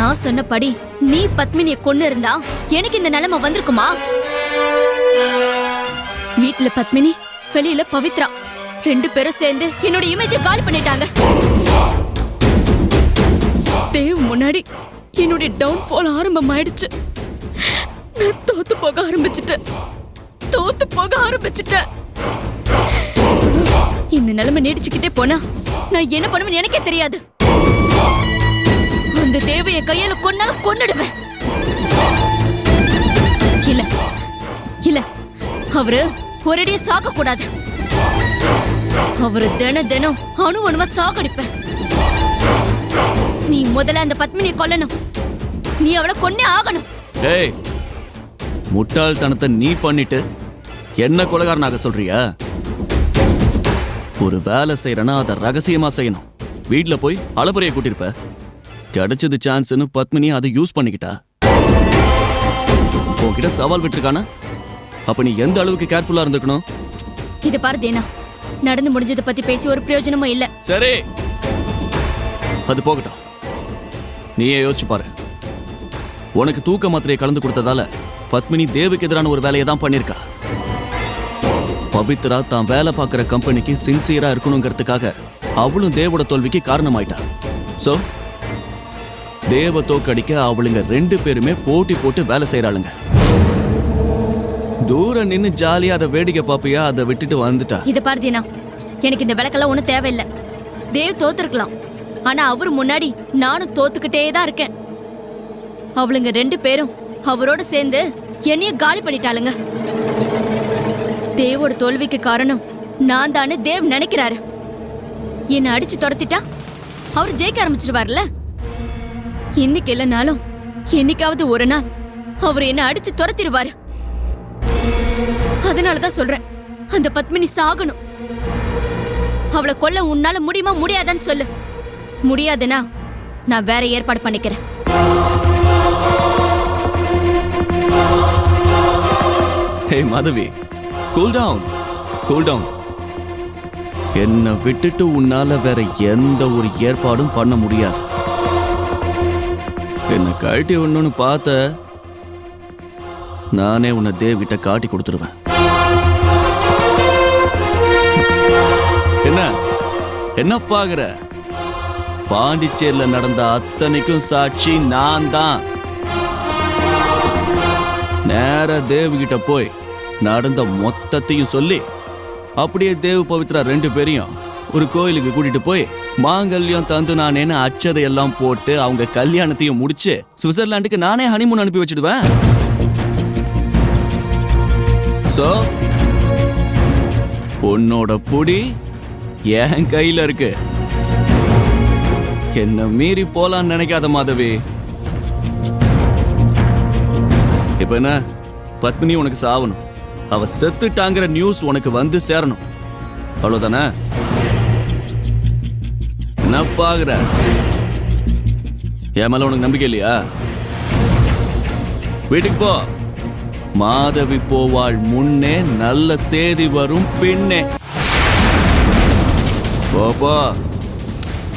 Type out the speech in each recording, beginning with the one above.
நான் சொன்னபடி நீ பத்மினிய கொண்டு இருந்தா எனக்கு இந்த நிலைமை வந்திருக்குமா? வீட்டுல பத்மினி வெளியில பவித்ரா. ரெண்டு பேரும் சேர்ந்து என்னோட இமேஜ காலி பண்ணிட்டாங்க. தேவ் முன்னாடி என்னுடைய டவுன்ஃபால் ஆரம்பம் ஆயிடுச்சு நான் தோத்து போக ஆரம்பிச்சிட்டேன். தோத்து போக ஆரம்பிச்சிட்டேன். இந்த நிலைமை நீடிச்சுக்கிட்டே போனா நான் என்ன பண்ணுவேன்னு எனக்கே தெரியாது. அந்த தேவையை கையால கொண்டாலும் கொன்னுடுவேன். இல்ல இல்ல அவரு ஒரேடியா சாக கூடாது அவரு தின தினம் அணு அணுவா சாகடிப்பேன். நீ முதல்ல அந்த பத்மினியை கொல்லணும். நீ அவளை கொன்னே ஆகணும். டேய் முட்டாள்தனத்தை நீ பண்ணிட்டு என்ன கொலகாரனாக சொல்றியா? ஒரு வேலை செய்யறனா அதை ரகசியமா செய்யணும். வீட்டில் போய் அளபறையை கூட்டிருப்ப. கிடைச்சது சான்ஸ்னு பத்மினி அதை யூஸ் பண்ணிக்கிட்டா? உன்கிட்ட சவால் விட்டுருக்கானா? அப்ப நீ எந்த அளவுக்கு கேர்ஃபுல்லா இருந்திருக்கணும்? இது பாரு தேனா. நடந்து முடிஞ்சதை பத்தி பேசி ஒரு பிரயோஜனமும் இல்ல. சரி. அது போகட்டும். நீயே யோசிச்சு பாரு. உனக்கு தூக்க மாத்திரையை கலந்து கொடுத்ததால பத்மினி தேவுக்கு எதிரான ஒரு வேலையை தான் பண்ணிருக்கா பவித்ரா தான் வேலை பார்க்குற கம்பெனிக்கு சின்சியரா இருக்கணுங்கிறதுக்காக அவளும் தேவோட தோல்விக்கு காரணமாயிட்டா. சோ தேவ தோக்கடிக்க அவளுங்க ரெண்டு பேருமே போட்டி போட்டு வேலை செய்யறாளுங்க தூரம் நின்னு ஜாலியா அதை வேடிக்கை பாப்பியா அதை விட்டுட்டு வந்துட்டா. இதை பாரு தீனா. எனக்கு இந்த விளக்கெல்லாம் ஒன்றும் தேவையில்லை. தேவ் தோத்துருக்கலாம். ஆனா அவர் முன்னாடி நானும் தோத்துக்கிட்டே தான் இருக்கேன். அவளுங்க ரெண்டு பேரும் அவரோட சேர்ந்து என்னையும் காலி பண்ணிட்டாளுங்க. தேவோட தோல்விக்கு காரணம் நான் தானே தேவ் நினைக்கிறாரு. என்னை அடிச்சு துரத்திட்டா? அவர் ஜெயிக்க ஆரம்பிச்சிருவார்ல இன்னைக்கு இல்லைனாலும் என்னைக்காவது ஒரு நாள் அவர் என்ன அடிச்சு துரத்திடுவாரு. அதனாலதான் சொல்றேன் அந்த பத்மினி சாகணும். அவளை கொல்ல உன்னால முடியுமா முடியாதான்னு சொல்லு. முடியாதுன்னா நான் வேற ஏற்பாடு பண்ணிக்கிறேன். Hey Madhavi cool down cool down என்னை விட்டுட்டு உன்னால வேற எந்த ஒரு ஏற்பாடும் பண்ண முடியாது. என்னை கழட்டி ஒன்றுன்னு பார்த்த நானே உன்னை தேவிட்ட காட்டி கொடுத்துருவேன். என்ன? என்ன பாக்குற பாண்டிச்சேரியில நடந்த அத்தனைக்கும் சாட்சி நான் தான் நேர தேவ்கிட்ட போய் நடந்த மொத்தத்தையும் சொல்லி அப்படியே தேவ் பவித்ரா ரெண்டு பேரையும் ஒரு கோயிலுக்கு கூட்டிட்டு போய் மாங்கல்யம் தந்து நானேன்னு அச்சதை எல்லாம் போட்டு அவங்க கல்யாணத்தையும் முடிச்சு சுவிட்சர்லாண்டுக்கு நானே ஹனிமூன் அனுப்பி வச்சிடுவேன். சோ உன்னோட புடி என் கையில இருக்கு. என்ன மீறி போலான்னு நினைக்காத மாதவி. இப்ப என்ன? பத்மினி உனக்கு சாவணும். அவ செத்துட்டாங்கிற நியூஸ் உனக்கு வந்து சேரணும். அவ்வளவுதானே? என்ன பாக்குற என் மேல உனக்கு நம்பிக்கை இல்லையா? வீட்டுக்கு போ. மாதவி போவாள் முன்னே நல்ல சேதி வரும் பின்னே. போப்போ போ.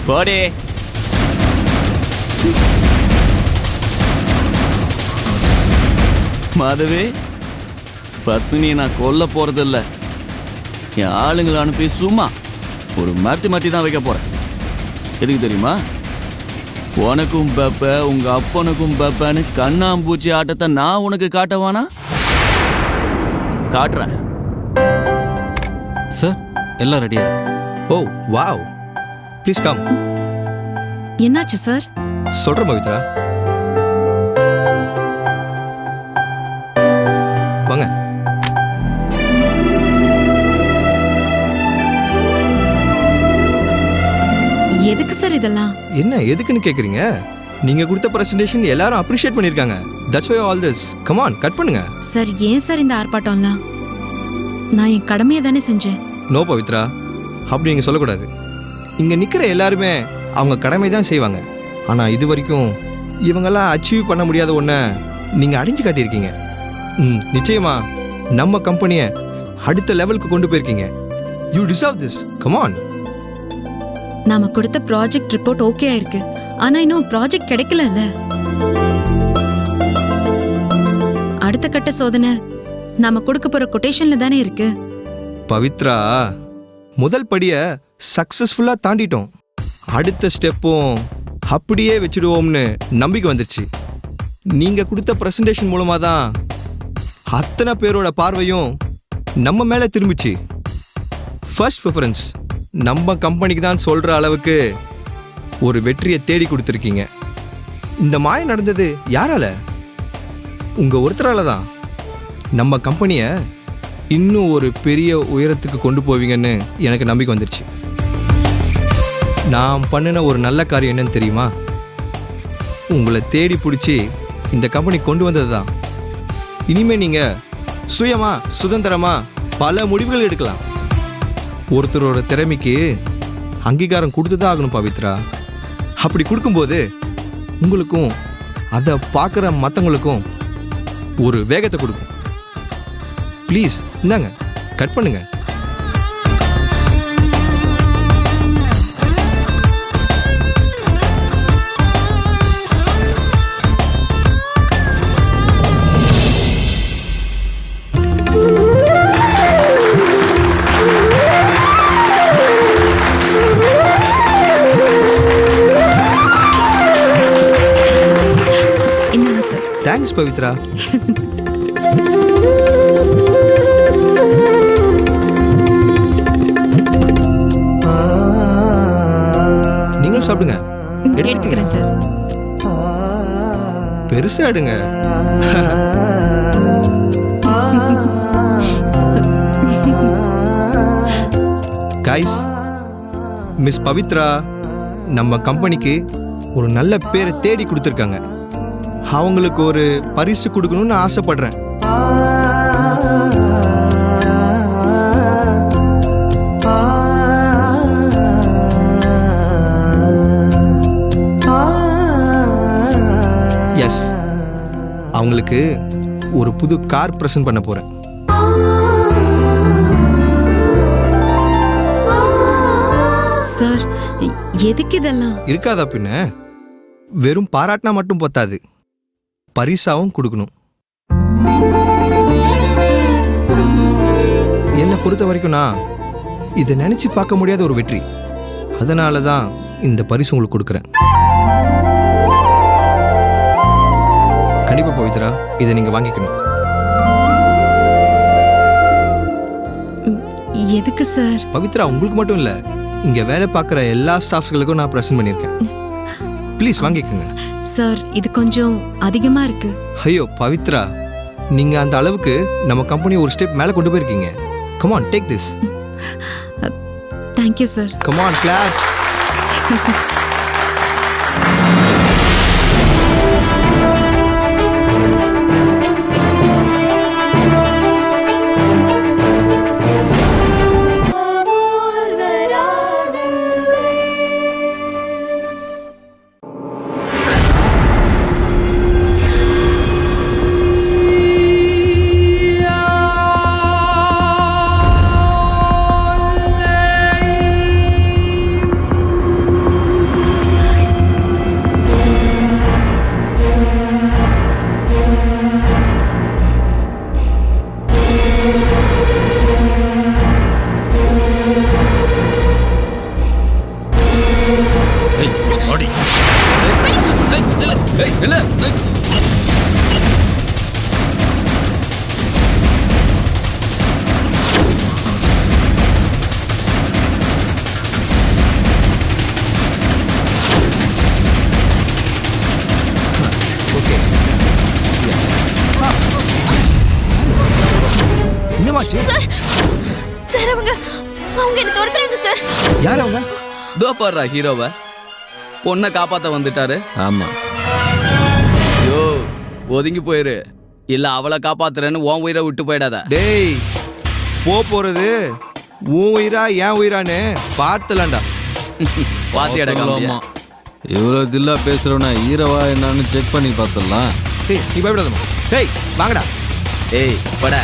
போடே. மாதவி பத்மினியை நான் கொல்ல போறதில்ல. என் ஆளுங்களை அனுப்பி சும்மா ஒரு மாற்றி மாற்றி தான் வைக்க போறேன். எதுக்கு தெரியுமா? உனக்கும் பெப்ப உங்க அப்பனுக்கும் பெப்பன்னு கண்ணாம்பூச்சி ஆட்டத்தை நான் உனக்கு காட்டவானா? காட்டுறேன். சார் எல்லாம் ரெடியா ஓ வாவ். ப்ளீஸ் கம் என்னாச்சு சார் சொல்கிறேன் பவித்ரா. எதுக்கு சார் இதெல்லாம்? என்ன எதுக்குன்னு கேட்குறீங்க நீங்கள் கொடுத்த ப்ரெசன்டேஷன் எல்லாரும் அப்ரிஷியேட் பண்ணியிருக்காங்க. That's why all this come on cut பண்ணுங்க. சார் ஏன் சார் இந்த ஆர்ப்பாட்டம்லாம்? நான் என் கடமையை தானே செஞ்சேன். நோ பவித்ரா. அப்படி நீங்கள் சொல்லக்கூடாது. இங்கே நிற்கிற எல்லாருமே அவங்க கடமை தான் செய்வாங்க. ஆனால் இது வரைக்கும் இவங்கெல்லாம் அச்சீவ் பண்ண முடியாத ஒன்றை நீங்கள் அடைஞ்சு காட்டியிருக்கீங்க. ம் நிச்சயமா நம்ம கம்பெனியை அடுத்த லெவலுக்கு கொண்டு போயிருக்கீங்க. யூ டிசர்வ் திஸ் கமான் நாம கொடுத்த ப்ராஜெக்ட் ரிப்போர்ட் ஓகே ஆயிருக்கு. ஆனா இன்னும் ப்ராஜெக்ட் கிடைக்கலல்ல. அடுத்த கட்ட சோதனை நாம கொடுக்க போற கொட்டேஷன்ல தானே இருக்கு. பவித்ரா முதல் படியை சக்ஸஸ்ஃபுல்லாக தாண்டிட்டோம். அடுத்த ஸ்டெப்பும் அப்படியே வச்சிடுவோம்னு நம்பிக்கை வந்துருச்சு. நீங்கள் கொடுத்த பிரசன்டேஷன் மூலமாக தான் அத்தனை பேரோட பார்வையும் நம்ம மேலே திரும்பிச்சு. ஃபர்ஸ்ட் ப்ரிஃபரன்ஸ் நம்ம கம்பெனிக்கு தான் சொல்கிற அளவுக்கு ஒரு வெற்றியை தேடி கொடுத்துருக்கீங்க. இந்த மாயம் நடந்தது யாரால? உங்கள் ஒருத்தரால தான். நம்ம கம்பெனியை இன்னும் ஒரு பெரிய உயரத்துக்கு கொண்டு போவீங்கன்னு எனக்கு நம்பிக்கை வந்துருச்சு. நான் பண்ணின ஒரு நல்ல காரியம் என்னன்னு தெரியுமா? உங்களை தேடி பிடிச்சி இந்த கம்பெனி கொண்டு வந்தது தான். இனிமே நீங்கள் சுயமாக சுதந்திரமாக பல முடிவுகள் எடுக்கலாம். ஒருத்தரோட திறமைக்கு அங்கீகாரம் கொடுத்து தான் ஆகணும் பவித்ரா. அப்படி கொடுக்கும்போது உங்களுக்கும் அதை பார்க்குற மற்றவங்களுக்கும் ஒரு வேகத்தை கொடுக்கும். ப்ளீஸ் இந்தாங்க கட் பண்ணுங்க. தேங்க்ஸ் பவித்ரா நீங்களும் சாப்பிடுங்க. எடுத்துக்கிறேன் சார். பெருசா எடுங்க. கைஸ் மிஸ் பவித்ரா நம்ம கம்பெனிக்கு ஒரு நல்ல பேரை தேடி கொடுத்துருக்காங்க. அவங்களுக்கு ஒரு பரிசு கொடுக்கணும்னு ஆசைப்படுறேன். எஸ் அவங்களுக்கு ஒரு புது கார் ப்ரெசென்ட் பண்ண போகிறேன் சார் எதுக்கு இதெல்லாம்? இருக்காதா பின்ன? வெறும் பாராட்டினா மட்டும் பத்தாது. பரிசாவும் கொடுக்கணும். என்னை பொறுத்த வரைக்கும் நான் இதை நினைச்சு பார்க்க முடியாத ஒரு வெற்றி. அதனால தான் இந்த பரிசு உங்களுக்கு கொடுக்குறேன். கண்டிப்பா பவித்ரா இதை நீங்க வாங்கிக்கணும். எதுக்கு சார்? பவித்ரா உங்களுக்கு மட்டும் இல்ல இங்க வேலை பார்க்குற எல்லா ஸ்டாஃப்ஸ்களுக்கும் நான் ப்ரெசென்ட் பண்ணியிருக்கேன். ப்ளீஸ் வாங்கிக்கோங்க. சார் இது கொஞ்சம் அதிகமா இருக்கு. ஐயோ பவித்ரா நீங்க அந்த அளவுக்கு நம்ம கம்பெனி ஒரு ஸ்டெப் மேல கொண்டு போயிருக்கீங்க. Come on take this thank you sir come on claps பாடுறா ஹீரோவை பொண்ணை காப்பாத்த வந்துட்டாரு. ஆமா. யோ ஒதுங்கி போயிரு. இல்ல அவளை காப்பாத்துறேன்னு உன் உயிரை விட்டு போயிடாத. டேய் போ போறது. உன் உயிரா என் உயிரான்னு பார்த்துலாம்டா. பாத்தியடா ஆமா. இவ்வளவு தில்லா பேசுறவன ஈரவா என்னன்னு செக் பண்ணி பார்த்துடலாம். டேய் நீ பயப்படாதம்மா. டேய் வாங்கடா. ஏய் பட.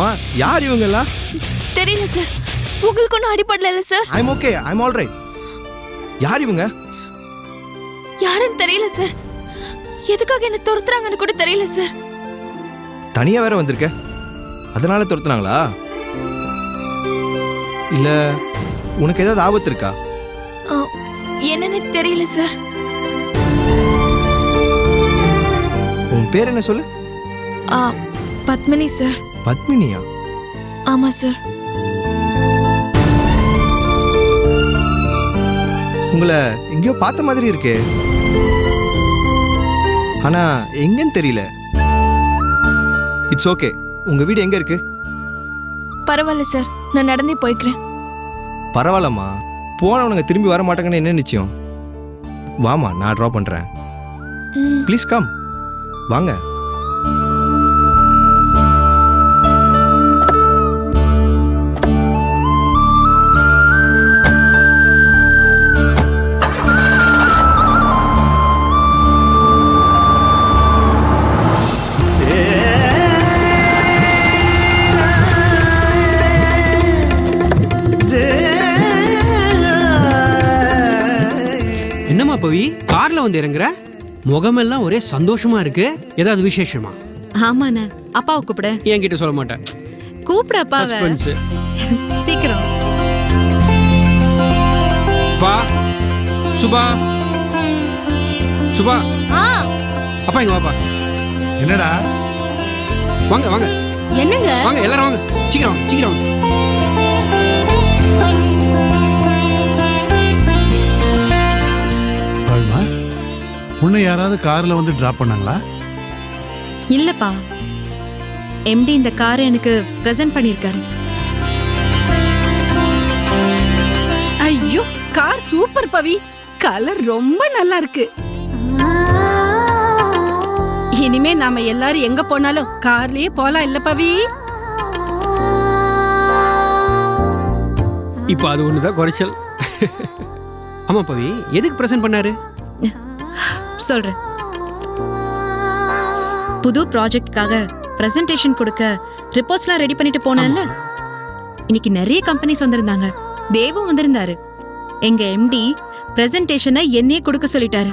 ஆமா யார் இவங்க எல்லாம் தெரியல சார் உங்களுக்கு ஒன்றும் அடிப்படல sir I'm okay I'm all right யார் இவங்க? யாருன்னு தெரியல சார் எதுக்காக என்ன துரத்துறாங்கன்னு கூட தெரியல சார் தனியா வேற வந்திருக்க. அதனால துரத்துனாங்களா? இல்ல உனக்கு ஏதாவது ஆபத்து இருக்கா? என்னன்னு தெரியல சார் உன் பேர் என்ன சொல்லு? பத்மினி சார் பத்மினியா? ஆமா சார் உங்களை எங்கேயோ பார்த்த மாதிரி இருக்கே. ஆனா எங்கன்னு தெரியல. இட்ஸ் ஓகே உங்க வீடு எங்க இருக்கு? பரவாயில்ல சார் நான் நடந்தே போய்க்கிறேன். பரவாயில்லம்மா. போனவனுங்க திரும்பி வர மாட்டாங்கன்னு என்ன நிச்சயம்? வாமா நான் ட்ரா பண்றேன். ப்ளீஸ் கம் வாங்க. பவி கார்ல வந்து இறங்குற? முகமெல்லாம் ஒரே சந்தோஷமா இருக்கு. ஏதாவது விசேஷமா? ஆமாண்ணே. அப்பாவை கூப்பிட. என்கிட்ட சொல்ல மாட்டேன். கூப்பிட அப்பாவை. சீக்கிரம். பா. சுபா. சுபா. ஆ. அப்பா இங்க வாப்பா. என்னடா? வாங்க வாங்க. என்னங்க? வாங்க எல்லாரும் வாங்க. சீக்கிரம் வாங்க, சீக்கிரம். வாங்க. உன்னை யாராவது கார்ல வந்து டிராப் பண்ணாங்களா? இல்லப்பா. எம்டி இந்த காரை எனக்கு பிரசன்ட் பண்ணியிருக்காரு ஐயோ கார் சூப்பர் பவி. கலர் ரொம்ப நல்லா இருக்கு. இனிமே நாம எல்லாரும் எங்க போனாலும் கார்லயே போலாம் இல்ல பவி? இப்போ அது ஒண்ணுதான் குறைச்சல். ஆமா பவி எதுக்கு பிரசன்ட் பண்ணாரு? சொல்றேன். புது ப்ராஜெக்ட்காக பிரசன்டேஷன் கொடுக்க ரிப்போர்ட்ஸ்லாம் ரெடி பண்ணிட்டு போனேன்ல. இன்னைக்கு நிறைய கம்பெனிஸ் வந்திருந்தாங்க. தேவும் வந்திருந்தாரு. எங்க எம்டி பிரசன்டேஷனை என்னையே கொடுக்க சொல்லிட்டாரு.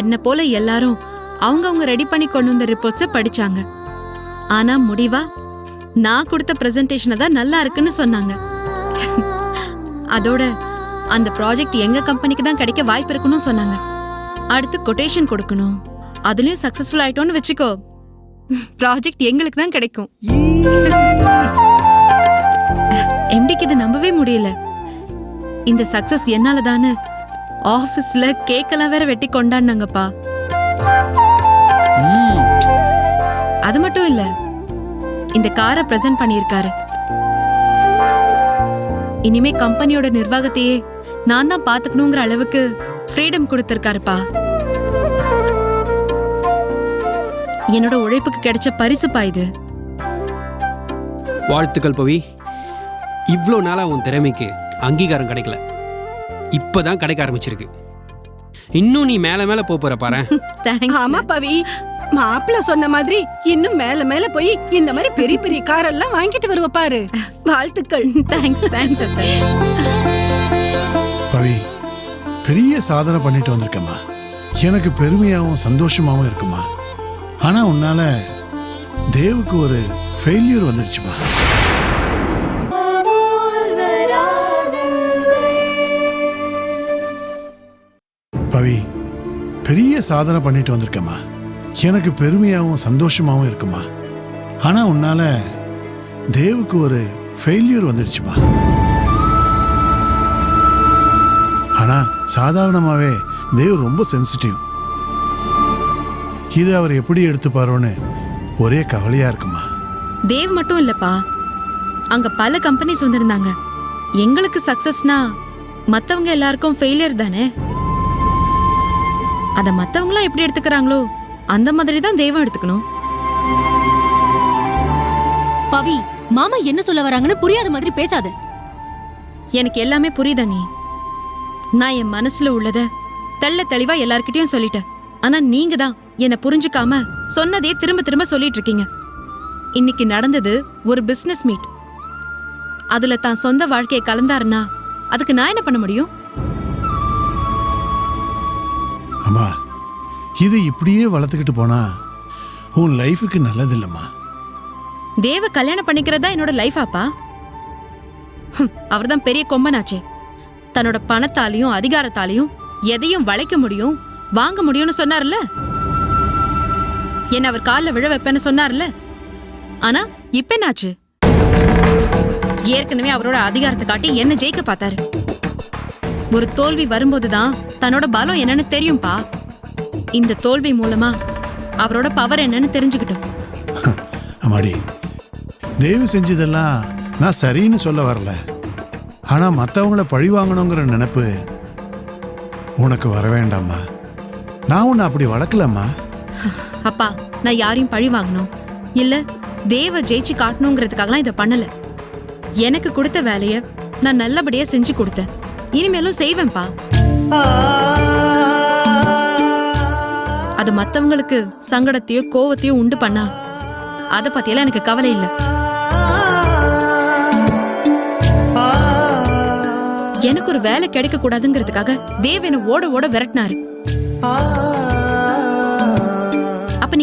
என்ன போல எல்லாரும் அவங்கவங்க ரெடி பண்ணி கொண்டு வந்த ரிப்போர்ட்ஸை படிச்சாங்க. ஆனா முடிவா? நான் கொடுத்த பிரசன்டேஷனை தான் நல்லா இருக்குன்னு சொன்னாங்க. அதோட அந்த ப்ராஜெக்ட் எங்க கம்பெனிக்கு தான் கிடைக்க வாய்ப்பு இருக்குன்னு சொன்னாங்க. அடுத்து கொட்டேஷன் கொடுக்கணும். அதுலயும் சக்சஸ்ஃபுல் ஆயிட்டோம்னு வச்சுக்கோ. ப்ராஜெக்ட் எங்களுக்கு தான் கிடைக்கும். எம்டிக்கு இதை நம்பவே முடியல. இந்த சக்சஸ் என்னால தானே ஆஃபீஸ்ல கேக்கெல்லாம் வேற வெட்டி கொண்டாடினாங்கப்பா. அது மட்டும் இல்ல இந்த காரை பிரசன்ட் பண்ணியிருக்காரு. இனிமே கம்பெனியோட நிர்வாகத்தையே நான் தான் பாத்துக்கணுங்கிற அளவுக்கு ஃப்ரீடம் கொடுத்திருக்காருப்பா. என்னோட உழைப்புக்கு கிடைச்ச பரிசுப்பா இது. வாழ்த்துக்கள் பவி. இவ்வளோ நாளா உன் திறமைக்கு அங்கீகாரம் கிடைக்கல. இப்பதான் கிடைக்க ஆரம்பிச்சிருக்கு. இன்னும் நீ மேல மேல போப் போற பாரு ஆமா பவி. மாப்பிள்ள சொன்ன மாதிரி இன்னும் மேல மேல போய் இந்த மாதிரி பெரிய பெரிய கார் எல்லாம் வாங்கிட்டு வருவ பாரு. வாழ்த்துக்கள். தேங்க்ஸ் தேங்க்ஸ் பவி பெரிய சாதனை பண்ணிட்டு வந்திருக்கம்மா. எனக்கு பெருமையாகவும் சந்தோஷமாகவும் இருக்குமா ஆனா உன்னால தேவுக்கு ஒரு ஃபெயில்யூர் வந்துருச்சுமா பவி பெரிய சாதனை பண்ணிட்டு வந்திருக்கம்மா. எனக்கு பெருமையாகவும் சந்தோஷமாகவும் இருக்குமா ஆனா உன்னால தேவுக்கு ஒரு ஃபெயில்யூர் வந்துடுச்சுமா ஆனா சாதாரணமாவே தேவ் ரொம்ப சென்சிட்டிவ் இது அவர் எப்படி எடுத்துப்பாரோன்னு ஒரே கவலையா இருக்குமா? தேவ் மட்டும் இல்லப்பா. அங்க பல கம்பெனிஸ் வந்திருந்தாங்க. எங்களுக்கு சக்சஸ்னா மத்தவங்க எல்லாருக்கும் ஃபெயிலியர் தானே? அத மத்தவங்களாம் எப்படி எடுத்துக்கறாங்களோ அந்த மாதிரி தான் தெய்வம் எடுத்துக்கணும். பவி மாமா என்ன சொல்ல வராங்கன்னு புரியாத மாதிரி பேசாத. எனக்கு எல்லாமே புரியுதா நீ? நான் என் மனசுல உள்ளத தெள்ள தெளிவா எல்லார்கிட்டயும் சொல்லிட்டேன். ஆனா நீங்க தான் என்ன புரிஞ்சுக்காம சொன்னதே திரும்ப திரும்ப சொல்லிட்டு இருக்கீங்க இன்னைக்கு நடந்தது ஒரு பிசினஸ் மீட் அதுல தான் சொந்த வாழ்க்கையை கலந்தாருன்னா அதுக்கு நான் என்ன பண்ண முடியும்? அம்மா இது இப்படியே வளர்த்துக்கிட்டு போனா உன் லைஃபுக்கு நல்லதில்லைம்மா. தேவ கல்யாணம் பண்ணிக்கிறதா என்னோட லைஃப் ஆப்பா அவர்தான் பெரிய கொம்பனாச்சே. தன்னோட பணத்தாலையும் அதிகாரத்தாலையும் எதையும் வளைக்க முடியும் வாங்க முடியும்னு சொன்னார்ல? என்ன அவர் கால்ல விழ வைப்பேன்னு சொன்னார்ல. ஆனா இப்ப என்னாச்சு? ஏற்கனவே அவரோட அதிகாரத்தை காட்டி என்ன ஜெயிக்க பார்த்தாரு. ஒரு தோல்வி வரும்போதுதான் தன்னோட பலம் என்னன்னு தெரியும்பா. இந்த தோல்வி மூலமா அவரோட பவர் என்னன்னு தெரிஞ்சுக்கிட்டோம். அம்மாடி தேவி செஞ்சதெல்லாம் நான் சரின்னு சொல்ல வரல. ஆனா மற்றவங்கள பழி வாங்கணுங்கிற நினைப்பு உனக்கு வர வேண்டாம்மா. நான் உன்னை அப்படி வளர்க்கலம்மா. அப்பா நான் யாரையும் பழி வாங்கணும். இல்ல தேவ ஜெயிச்சு காட்டணுங்கிறதுக்காகலாம் இதை பண்ணல. எனக்கு கொடுத்த வேலைய நான் நல்லபடியா செஞ்சு கொடுத்தேன். இனிமேலும் செய்வேன்ப்பா. அது மத்தவங்களுக்கு சங்கடத்தையோ கோவத்தையோ உண்டு பண்ணா அத பத்தியெல்லாம் எனக்கு கவலை இல்ல. எனக்கு ஒரு வேலை கிடைக்க கூடாதுங்கிறதுக்காக தேவ் என்ன ஓட ஓட விரட்டினாரு.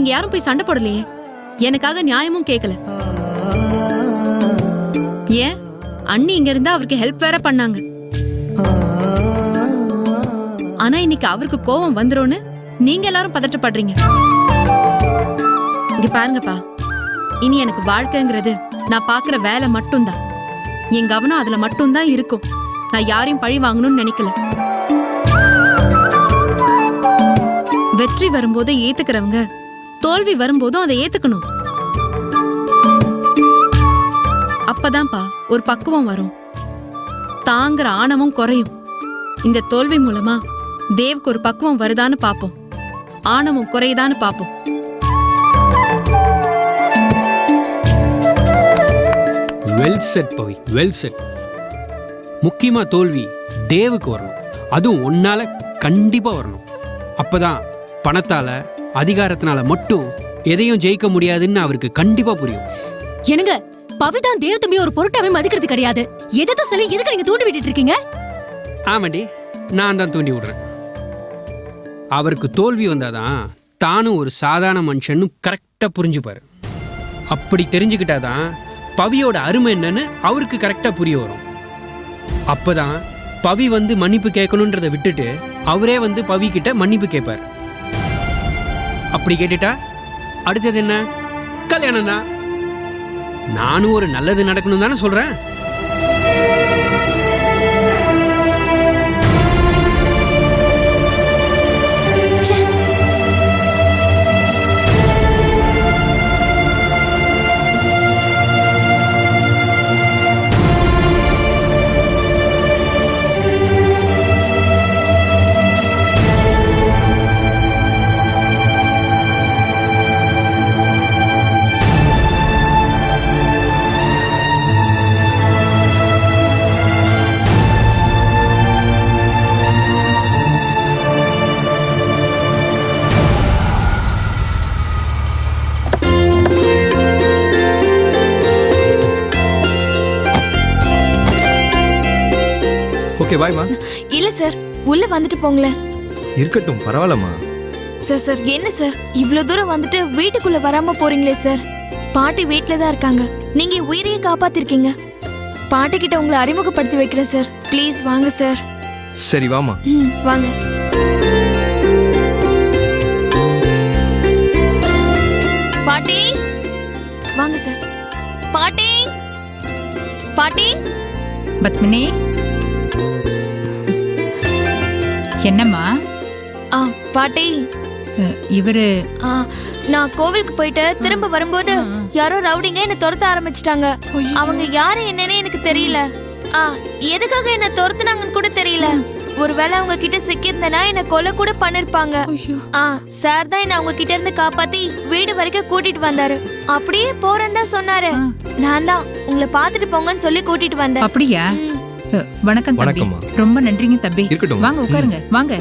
நீங்க யாரும் போய் சண்டை போடலையே? எனக்காக நியாயமும் கேட்கல ஏன்? அண்ணி இங்க இருந்தா அவருக்கு ஹெல்ப் வேற பண்ணாங்க. ஆனா இன்னைக்கு அவருக்கு கோவம் வந்துரும்னு நீங்க எல்லாரும் பதற்றப்படுறீங்க இங்க பாருங்கப்பா. இனி எனக்கு வாழ்க்கைங்கிறது நான் பாக்குற வேலை மட்டும்தான். என் கவனம் அதுல மட்டும்தான் இருக்கும். நான் யாரையும் பழி வாங்கணும்னு நினைக்கல. வெற்றி வரும்போது ஏத்துக்கிறவங்க தோல்வி வரும்போதும் அதை ஏத்துக்கணும். அப்பதான்ப்பா ஒரு பக்குவம் வரும். தாங்குற ஆணவம் குறையும். இந்த தோல்வி மூலமா தேவ்க்கு ஒரு பக்குவம் வருதான்னு பாப்போம். ஆணவம் குறையுதான்னு பாப்போம். Well set Pavi well set முக்கியமா தோல்வி தேவுக்கு வரணும். அதுவும் ஒன்னால கண்டிப்பா வரணும். அப்பதான் பணத்தால அதிகாரத்தினால மட்டும் எதையும் ஜெயிக்க முடியாதுன்னு அவருக்கு கண்டிப்பா புரியும். என்னங்க பவிதான் தேவ தம்பி ஒரு பொருட்டாவே மதிக்கிறது கிடையாது. எதை சொல்லி எதுக்கு நீங்க தூண்டி விட்டுட்டு இருக்கீங்க ஆமாண்டி நான் தான் தூண்டி விடுறேன். அவருக்கு தோல்வி வந்தாதான் தானும் ஒரு சாதாரண மனுஷன்னு கரெக்டாக புரிஞ்சுப்பாரு. அப்படி தெரிஞ்சுக்கிட்டாதான் பவியோட அருமை என்னன்னு அவருக்கு கரெக்டாக புரிய வரும். அப்பதான் பவி வந்து மன்னிப்பு கேட்கணுன்றதை விட்டுட்டு அவரே வந்து பவி கிட்ட மன்னிப்பு கேட்பார். அப்படி கேட்டுட்டா? அடுத்தது என்ன? கல்யாணம் தான் நானும் ஒரு நல்லது நடக்கணும் தானே சொல்றேன். ஓகே பாய்மா இல்ல சார் உள்ள வந்துட்டு போங்களேன். இருக்கட்டும் பரவாயில்லம்மா. சார் சார் என்ன சார் இவ்ளோ தூரம் வந்துட்டு வீட்டுக்குள்ள வராம போறீங்களே சார் பாட்டி வீட்ல தான் இருக்காங்க. நீங்க உயிரையே காப்பாத்திருக்கீங்க. பாட்டி கிட்ட உங்களை அறிமுகப்படுத்தி வைக்கிறேன் சார் ப்ளீஸ் வாங்க சார் சரி வாமா வாங்க. பாட்டி? வாங்க சார் பாட்டி? பாட்டி? பத்மினி? என்னம்மா? ஆ பாட்டி. இவரு? நான் கோவிலுக்கு போயிட்டு திரும்ப வரும்போது யாரோ ரவுடிங்க என்ன துரத்த ஆரம்பிச்சிட்டாங்க. அவங்க யாரு என்னன்னு எனக்கு தெரியல. ஆ எதுக்காக என்ன துரத்துனாங்கன்னு கூட தெரியல. ஒருவேளை அவங்க கிட்ட சிக்கியிருந்தேனா என்ன கொலை கூட பண்ணிருப்பாங்க. ஆ சார் தான் என்ன அவங்க கிட்ட இருந்து காப்பாத்தி வீடு வரைக்கும் கூட்டிட்டு வந்தாரு. அப்படியே போறேன்னு தான் சொன்னாரு. நான் தான் உங்களை பாத்துட்டு போங்கன்னு சொல்லி கூட்டிட்டு வந்தேன். அப்படியா? வணக்கம் தம்பி. வணக்கம்மா. ரொம்ப நன்றிங்க தம்பி. இருக்கட்டும். வாங்க உட்காருங்க. வாங்க.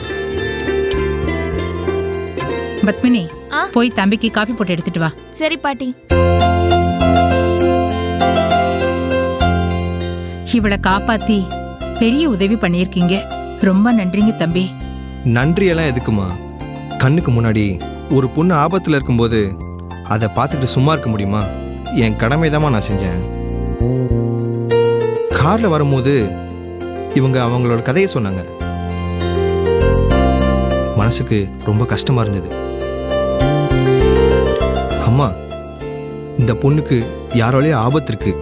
பத்மினி ஆ? போய் தம்பிக்கு காஃபி போட்டு எடுத்துட்டு வா. சரி பாட்டி. இவளை காப்பாத்தி பெரிய உதவி பண்ணியிருக்கீங்க. ரொம்ப நன்றிங்க தம்பி. நன்றியெல்லாம் எதுக்குமா? கண்ணுக்கு முன்னாடி ஒரு பொண்ணு ஆபத்தில் இருக்கும்போது அதை பார்த்துட்டு சும்மா இருக்க முடியுமா? என் கடமை நான் செஞ்சேன். காரில் வரும்போது இவங்க அவங்களோட கதையை சொன்னாங்க. மனசுக்கு ரொம்ப கஷ்டமா இருந்தது. அம்மா இந்த பொண்ணுக்கு யாரோலயே ஆபத்து இருக்குது